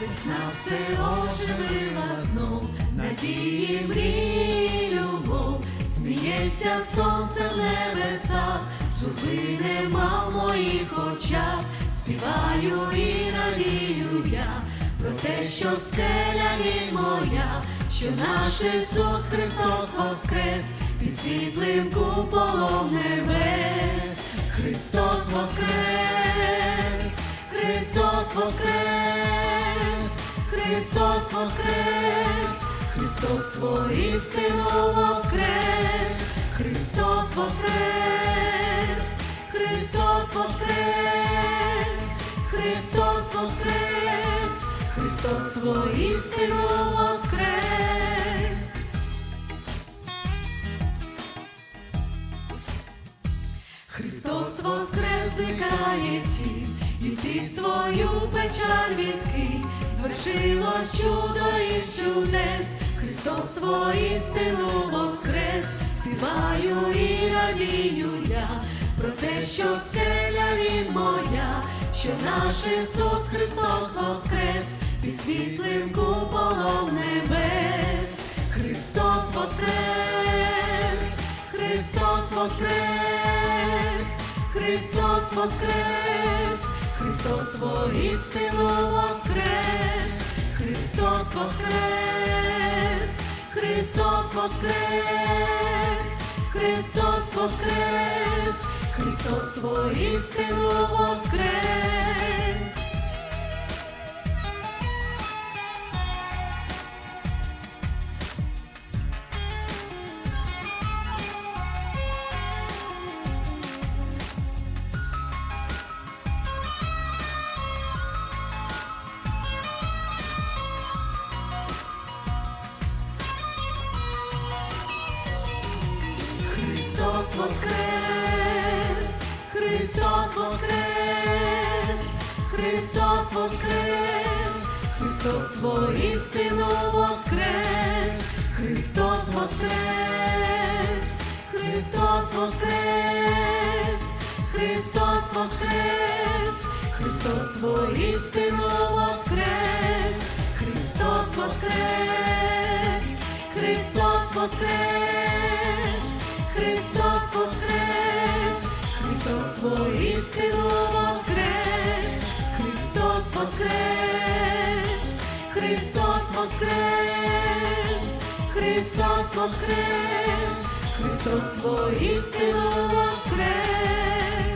Весна все оживила знов, надії мрії любов, сміється сонце в небесах, журби нема в моїх очах, співаю і радію я про те, що скеля він моя, що наш Ісус Христос воскрес під світлим куполом небес, Христос воскрес, Христос воскрес, Христос воскрес, Христос воістину воскрес, Христос воскрес, Христос воскрес, Христос воскрес, Христос воістину воскрес. Христос воскрес зникає тінь, і ти свою печаль відкинь, звершилось чудо із чудес, Христос воістину воскрес, співаю і радію я про те, що скеля він моя, що наш Ісус Христос воскрес, під світлим куполом небес, Христос воскрес, Христос воскрес, Христос воскрес, Христос воістину воскрес, Христос воскрес, Христос воскрес, Христос воскрес, Христос воістину воскрес. Христос воскрес, Христос воскрес, Христос воскрес, Христос воістину воскрес, Христос воскрес, Христос воскрес, Христос воскрес, Христос воістину воскрес, Христос воскрес, Христос воскрес, Воскрес, Христос воістину воскрес, Христос воскрес, Христос воскрес, Христос воскрес, Христос воістину воскрес.